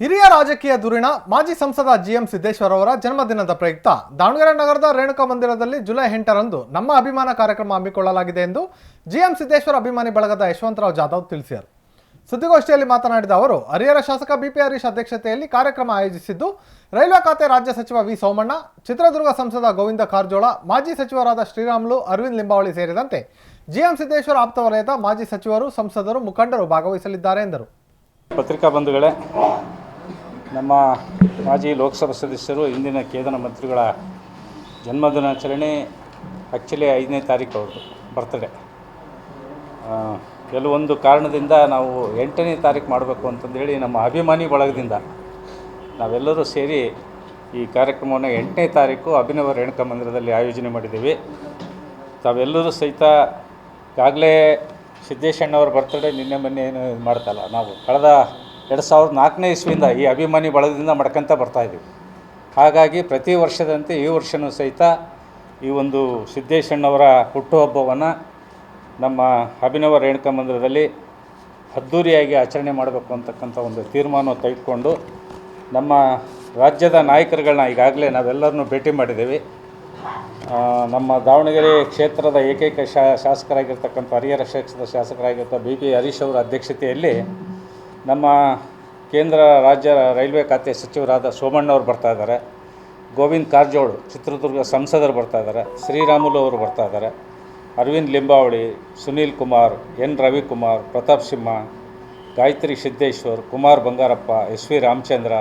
ಹಿರಿಯ ರಾಜಕೀಯ ಧುರೀಣ ಮಾಜಿ ಸಂಸದ ಜಿಎಂ ಸಿದ್ದೇಶ್ವರ ಅವರ ಜನ್ಮದಿನದ ಪ್ರಯುಕ್ತ ದಾವಣಗೆರೆ ನಗರದ ರೇಣುಕಾ ಮಂದಿರದಲ್ಲಿ ಜುಲೈ ಎಂಟರಂದು ನಮ್ಮ ಅಭಿಮಾನ ಕಾರ್ಯಕ್ರಮ ಹಮ್ಮಿಕೊಳ್ಳಲಾಗಿದೆ ಎಂದು ಜಿಎಂ ಸಿದ್ದೇಶ್ವರ ಅಭಿಮಾನಿ ಬಳಗದ ಯಶವಂತರಾವ್ ಜಾಧವ್ ತಿಳಿಸಿದರು. ಸುದ್ದಿಗೋಷ್ಠಿಯಲ್ಲಿ ಮಾತನಾಡಿದ ಅವರು, ಹರಿಹರ ಶಾಸಕ ಬಿಪಿ ಹರೀಶ್ ಅಧ್ಯಕ್ಷತೆಯಲ್ಲಿ ಕಾರ್ಯಕ್ರಮ ಆಯೋಜಿಸಿದ್ದು, ರೈಲ್ವೆ ಖಾತೆ ರಾಜ್ಯ ಸಚಿವ ವಿ ಸೋಮಣ್ಣ, ಚಿತ್ರದುರ್ಗ ಸಂಸದ ಗೋವಿಂದ ಕಾರಜೋಳ, ಮಾಜಿ ಸಚಿವರಾದ ಶ್ರೀರಾಮುಲು, ಅರವಿಂದ್ ಲಿಂಬಾವಳಿ ಸೇರಿದಂತೆ ಜಿಎಂ ಸಿದ್ದೇಶ್ವರ ಆಪ್ತ ಮಾಜಿ ಸಚಿವರು, ಸಂಸದರು, ಮುಖಂಡರು ಭಾಗವಹಿಸಲಿದ್ದಾರೆ ಎಂದರು. ಪತ್ರಿಕಾ ಬಂಧುಗಳೇ ನಮ್ಮ ಮಾಜಿ ಲೋಕಸಭಾ ಸದಸ್ಯರು ಇಂದಿನ ಕೇಂದ್ರ ಮಂತ್ರಿಗಳ ಜನ್ಮದಿನಾಚರಣೆ ಆ್ಯಕ್ಚುಲಿ ಐದನೇ ತಾರೀಕು ಅವ್ರದ್ದು ಬರ್ತಡೇ. ಕೆಲವೊಂದು ಕಾರಣದಿಂದ ನಾವು ಎಂಟನೇ ತಾರೀಕು ಮಾಡಬೇಕು ಅಂತಂದೇಳಿ ನಮ್ಮ ಅಭಿಮಾನಿ ಬಳಗದಿಂದ ನಾವೆಲ್ಲರೂ ಸೇರಿ ಈ ಕಾರ್ಯಕ್ರಮವನ್ನು ಎಂಟನೇ ತಾರೀಕು ಅಭಿನವ ರೇಣುಕಾ ಮಂದಿರದಲ್ಲಿ ಆಯೋಜನೆ ಮಾಡಿದ್ದೀವಿ. ತಾವೆಲ್ಲರೂ ಸಹಿತ ಈಗಾಗಲೇ ಸಿದ್ದೇಶಣ್ಣವ್ರ ಬರ್ತಡೇ ನಿನ್ನೆ ಮೊನ್ನೆ ಏನು ಮಾಡ್ತಲ್ಲ, ನಾವು ಕಳೆದ ಎರಡು ಸಾವಿರದ ನಾಲ್ಕನೇ ಇಸ್ವಿಯಿಂದ ಈ ಅಭಿಮಾನಿ ಬಳಗದಿಂದ ಬರ್ತಾ ಬರ್ತಾಯಿದ್ದೀವಿ ಹಾಗಾಗಿ ಪ್ರತಿ ವರ್ಷದಂತೆ ಈ ವರ್ಷವೂ ಸಹಿತ ಈ ಒಂದು ಸಿದ್ದೇಶಣ್ಣವರ ಹುಟ್ಟುಹಬ್ಬವನ್ನು ನಮ್ಮ ಅಭಿನವ ರೇಣುಕಾ ಮಂದಿರದಲ್ಲಿ ಅದ್ಧೂರಿಯಾಗಿ ಆಚರಣೆ ಮಾಡಬೇಕು ಅಂತಕ್ಕಂಥ ಒಂದು ತೀರ್ಮಾನ ತೆಗೆದುಕೊಂಡು ನಮ್ಮ ರಾಜ್ಯದ ನಾಯಕರುಗಳನ್ನ ಈಗಾಗಲೇ ನಾವೆಲ್ಲರನ್ನೂ ಭೇಟಿ ಮಾಡಿದ್ದೀವಿ. ನಮ್ಮ ದಾವಣಗೆರೆ ಕ್ಷೇತ್ರದ ಏಕೈಕ ಶಾಸಕರಾಗಿರ್ತಕ್ಕಂಥ ಹರಿಹರ ಕ್ಷೇತ್ರದ ಶಾಸಕರಾಗಿರ್ತ ಬಿ ಪಿ ಹರೀಶ್ ಅವರ ಅಧ್ಯಕ್ಷತೆಯಲ್ಲಿ ನಮ್ಮ ಕೇಂದ್ರ ರಾಜ್ಯ ರೈಲ್ವೆ ಖಾತೆ ಸಚಿವರಾದ ಸೋಮಣ್ಣವ್ರು ಬರ್ತಾ ಇದ್ದಾರೆ. ಗೋವಿಂದ್ ಕಾರಜೋಳ್, ಚಿತ್ರದುರ್ಗ ಸಂಸದರು ಬರ್ತಾ ಇದ್ದಾರೆ. ಶ್ರೀರಾಮುಲು ಅವರು ಬರ್ತಾ ಇದ್ದಾರೆ. Aravind Limbavali, Sunil Kumar, N Ravikumar, Pratap Simha, Gayatri Siddeshwar, Kumar Bangarappa, S V Ramachandra,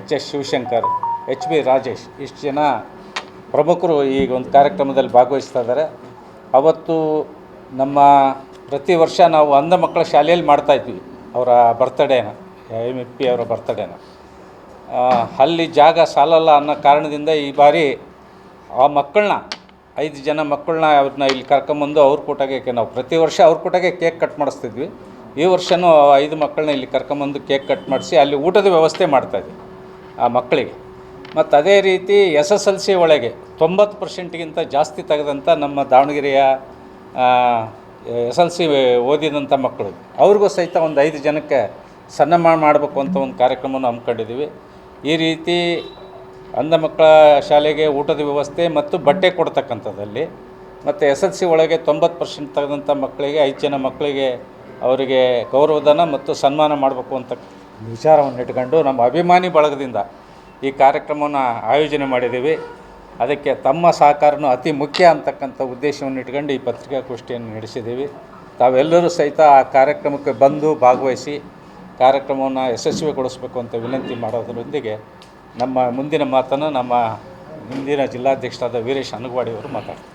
H S Shivashankar, H B Rajesh ಇಷ್ಟು ಜನ ಪ್ರಮುಖರು ಈಗ ಒಂದು ಕಾರ್ಯಕ್ರಮದಲ್ಲಿ ಭಾಗವಹಿಸ್ತಾ ಇದ್ದಾರೆ. ಅವತ್ತು ನಮ್ಮ ಪ್ರತಿ ವರ್ಷ ನಾವು ಅಂಧ ಮಕ್ಕಳ ಶಾಲೆಯಲ್ಲಿ ಮಾಡ್ತಾಯಿದ್ವಿ ಅವರ ಬರ್ತಡೇನ ಎಂ ಎಫ್ ಪಿ ಅವರ ಬರ್ತಡೇನ ಅಲ್ಲಿ ಜಾಗ ಸಾಲಲ್ಲ ಅನ್ನೋ ಕಾರಣದಿಂದ ಈ ಬಾರಿ ಆ ಮಕ್ಕಳನ್ನ ಐದು ಜನ ಮಕ್ಕಳನ್ನ ಅವ್ರನ್ನ ಇಲ್ಲಿ ಕರ್ಕೊಂಬಂದು ಅವ್ರ ಕೂಟಾಗೆ ಕೆ- ನಾವು ಪ್ರತಿ ವರ್ಷ ಅವ್ರ ಕೂಟಾಗೆ ಕೇಕ್ ಕಟ್ ಮಾಡಿಸ್ತಿದ್ವಿ. ಈ ವರ್ಷವೂ ಐದು ಮಕ್ಕಳನ್ನ ಇಲ್ಲಿ ಕರ್ಕೊಂಬಂದು ಕೇಕ್ ಕಟ್ ಮಾಡಿಸಿ ಅಲ್ಲಿ ಊಟದ ವ್ಯವಸ್ಥೆ ಮಾಡ್ತಾಯಿದ್ವಿ ಆ ಮಕ್ಕಳಿಗೆ. ಮತ್ತು ಅದೇ ರೀತಿ ಎಸ್ ಎಸ್ ಎಲ್ ಸಿ ಒಳಗೆ ತೊಂಬತ್ತು ಪರ್ಸೆಂಟ್ಗಿಂತ ಜಾಸ್ತಿ ತೆಗೆದಂಥ ನಮ್ಮ ದಾವಣಗೆರೆಯ ಎಸ್ ಎಲ್ ಸಿ ಓದಿದಂಥ ಮಕ್ಕಳು. ಅವ್ರಿಗೂ ಸಹಿತ ಒಂದು ಐದು ಜನಕ್ಕೆ ಸನ್ಮಾನ ಮಾಡಬೇಕು ಅಂತ ಒಂದು ಕಾರ್ಯಕ್ರಮವನ್ನು ಹಮ್ಮಿಕೊಂಡಿದ್ದೀವಿ. ಈ ರೀತಿ ಅಂಧ ಮಕ್ಕಳ ಶಾಲೆಗೆ ಊಟದ ವ್ಯವಸ್ಥೆ ಮತ್ತು ಬಟ್ಟೆ ಕೊಡ್ತಕ್ಕಂಥದ್ದಲ್ಲಿ ಮತ್ತು ಎಸ್ ಎಲ್ ಸಿ ಒಳಗೆ ತೊಂಬತ್ತು ಪರ್ಸೆಂಟ್ ತೆಗೆದಂಥ ಮಕ್ಕಳಿಗೆ, ಐದು ಜನ ಮಕ್ಕಳಿಗೆ ಅವರಿಗೆ ಗೌರವಧನ ಮತ್ತು ಸನ್ಮಾನ ಮಾಡಬೇಕು ಅಂತ ವಿಚಾರವನ್ನು ಇಟ್ಕೊಂಡು ನಮ್ಮ ಅಭಿಮಾನಿ ಬಳಗದಿಂದ ಈ ಕಾರ್ಯಕ್ರಮವನ್ನು ಆಯೋಜನೆ ಮಾಡಿದ್ದೀವಿ. ಅದಕ್ಕೆ ತಮ್ಮ ಸಹಕಾರನೂ ಅತಿ ಮುಖ್ಯ ಅಂತಕ್ಕಂಥ ಉದ್ದೇಶವನ್ನು ಇಟ್ಕೊಂಡು ಈ ಪತ್ರಿಕಾಗೋಷ್ಠಿಯನ್ನು ನಡೆಸಿದ್ದೀವಿ. ತಾವೆಲ್ಲರೂ ಸಹಿತ ಆ ಕಾರ್ಯಕ್ರಮಕ್ಕೆ ಬಂದು ಭಾಗವಹಿಸಿ ಕಾರ್ಯಕ್ರಮವನ್ನು ಯಶಸ್ವಿಗೊಳಿಸಬೇಕು ಅಂತ ವಿನಂತಿ ಮಾಡೋದರೊಂದಿಗೆ ನಮ್ಮ ಮುಂದಿನ ಮಾತನ್ನು ನಮ್ಮ ಮುಂದಿನ ಜಿಲ್ಲಾಧ್ಯಕ್ಷರಾದ ವೀರೇಶ್ ಅನಗವಾಡಿಯವರು ಮಾತಾಡ್ತಾರೆ.